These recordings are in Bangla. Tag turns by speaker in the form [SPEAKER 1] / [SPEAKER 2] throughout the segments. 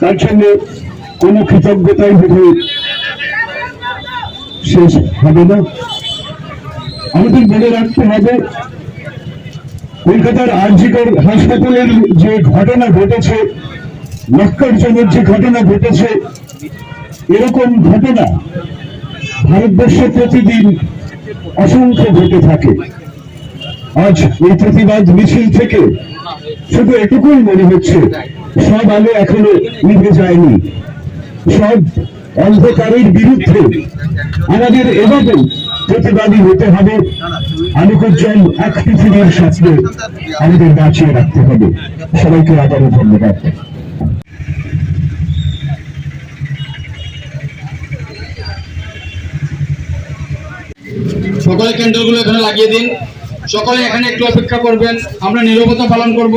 [SPEAKER 1] তার জন্য কোনো কৃতজ্ঞতাই বোধহয় শেষ হবে না। আমাদের মনে রাখতে হবে, কলকাতার আরজিকর হাসপাতালের যে ঘটনা ঘটেছে নক্কারজনক যে ঘটনা ঘটেছে, এরকম ঘটনা ভারতবর্ষে প্রতিদিন অসংখ্য ঘটে থাকে। আজ এই প্রতিবাদ মিছিল থেকে শুধু এটুকুই মনে হচ্ছে সব আলো এখনও নিভে যায়নি সব অন্ধকারের বিরুদ্ধে আমাদের এভাবে প্রতিবাদী হতে হবে। আলোকোজ্জ্বল এক পৃথিবীর সাথে আমাদের বাঁচিয়ে রাখতে হবে। সবাইকে আবারও ধন্যবাদ।
[SPEAKER 2] সকলে ক্যান্ডেলগুলো এখানে লাগিয়ে দিন। সকলে এখানে একটু অপেক্ষা করবেন। আমরা নীরবতা পালন করব।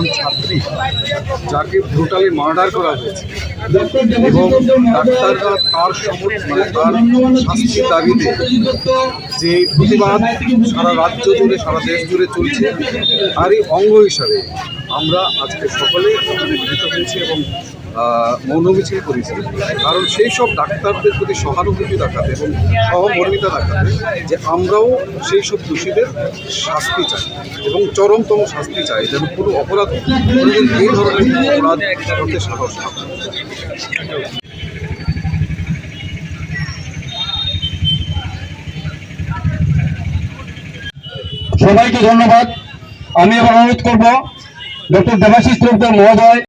[SPEAKER 3] একজন ছাত্রী যাকে ব্রুটালি মার্ডার করা হয়েছে এবং ডাক্তাররা তার সমর্থনে মানে তার শাস্তির দাবিতে যে প্রতিবাদ সারা রাজ্য জুড়ে, সারা দেশ জুড়ে চলছে আর এই অঙ্গ হিসাবে আমরা আজকে সকলে মিলিত হয়েছি এবং মৌন মিছিল করেছি কারণ সেই সব ডাক্তারদের প্রতি সহানুভূতি দেখাতে এবং সহমর্মিতা দেখাতে যে আমরাও সেই সব দোষীদের শাস্তি চাই এবং চরমতম শাস্তি চাই। যেন কোনো অপরাধ কোনোদিন এই ধরনের অপরাধ করতে সাহস না
[SPEAKER 1] সবাইকে ধন্যবাদ। আমি এবার অনুরোধ করব ডক্টর দেবাশিস মহোদয়।